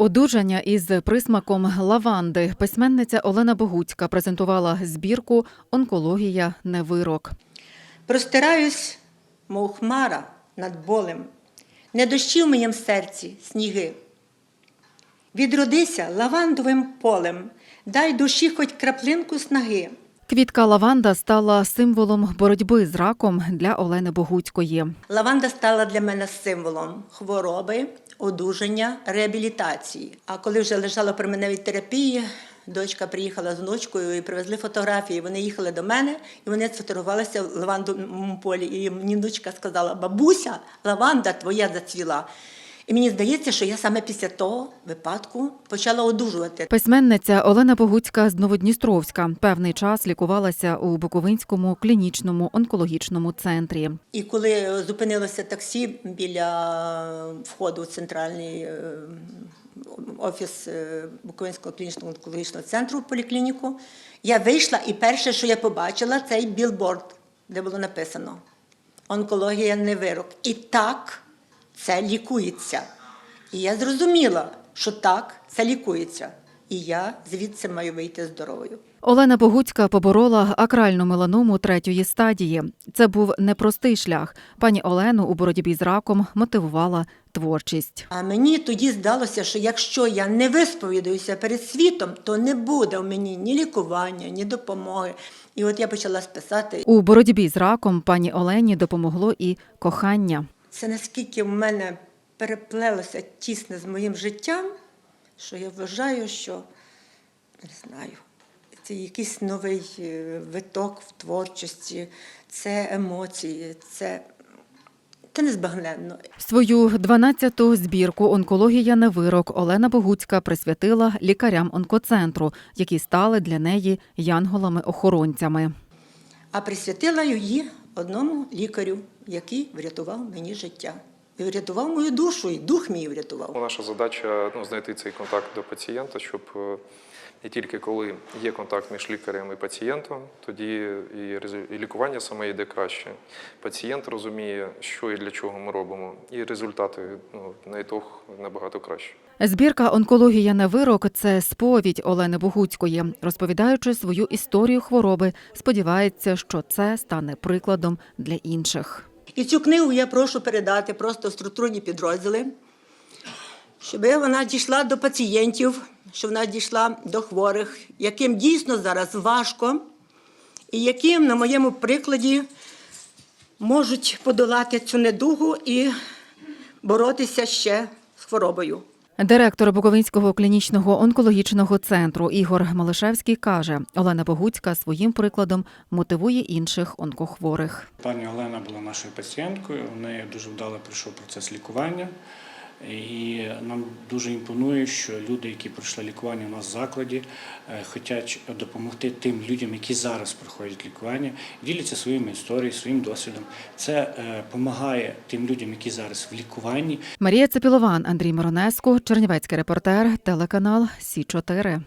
Одужання із присмаком лаванди письменниця Олена Богуцька презентувала збірку Онкологія не вирок. Простираюсь, мов хмара над болем, не дощі в моєму серці сніги. Відродися лавандовим полем, дай душі хоч краплинку снаги. Квітка лаванда стала символом боротьби з раком для Олени Богуцької. Лаванда стала для мене символом хвороби, одужання, реабілітації. А коли вже лежала при мене від терапії, дочка приїхала з внучкою і привезли фотографії. Вони їхали до мене і вони сфотографувалися в лавандовому полі. І мені внучка сказала: бабуся, лаванда твоя зацвіла. І мені здається, що я саме після того випадку почала одужувати. Письменниця Олена Богуцька з Новодністровська певний час лікувалася у Буковинському клінічному онкологічному центрі. І коли зупинилося таксі біля входу в центральний е, офіс е, Буковинського клінічного онкологічного центру в поліклініку, я вийшла і перше, що я побачила, цей білборд, де було написано Онкологія не вирок. І так це лікується. І я зрозуміла, що так, це лікується. І я звідси маю вийти здоровою. Олена Богуцька поборола акральну меланому третьої стадії. Це був непростий шлях. Пані Олену у боротьбі з раком мотивувала творчість. А мені тоді здалося, що якщо я не висповідаюся перед світом, то не буде в мені ні лікування, ні допомоги. І от я почала списати. У боротьбі з раком пані Олені допомогло і кохання. Це наскільки в мене переплелося тісне з моїм життям, що я вважаю, що не знаю, це якийсь новий е, виток в творчості, це емоції, це, це незбагненно. Свою 12-ту збірку Онкологія не вирок Олена Богуцька присвятила лікарям онкоцентру, які стали для неї янголами-охоронцями. А присвятила її одному лікарю, який врятував мені життя. І врятував мою душу, і дух мій врятував. Наша задача ну, знайти цей контакт до пацієнта, щоб не тільки коли є контакт між лікарем і пацієнтом, тоді і лікування саме йде краще. Пацієнт розуміє, що і для чого ми робимо, і результати ну, на ітог набагато краще. Збірка Онкологія не вирок це сповідь Олени Богуцької. Розповідаючи свою історію хвороби, сподівається, що це стане прикладом для інших. І цю книгу я прошу передати просто в структурні підрозділи, щоб вона дійшла до пацієнтів, щоб вона дійшла до хворих, яким дійсно зараз важко, і яким, на моєму прикладі, можуть подолати цю недугу і боротися ще з хворобою. Директор Буковинського клінічного онкологічного центру Ігор Малишевський каже, Олена Богуцька своїм прикладом мотивує інших онкохворих. Пані Олена була нашою пацієнткою. У неї дуже вдало пройшов процес лікування. І нам дуже імпонує, що люди, які пройшли лікування у нас в закладі, е, хочуть допомогти тим людям, які зараз проходять лікування, діляться своїми історіями, своїм досвідом. Це допомагає тим людям, які зараз в лікуванні, Марія Цепілован, Андрій Моронеско, Чернівецький репортер, телеканал Сі 4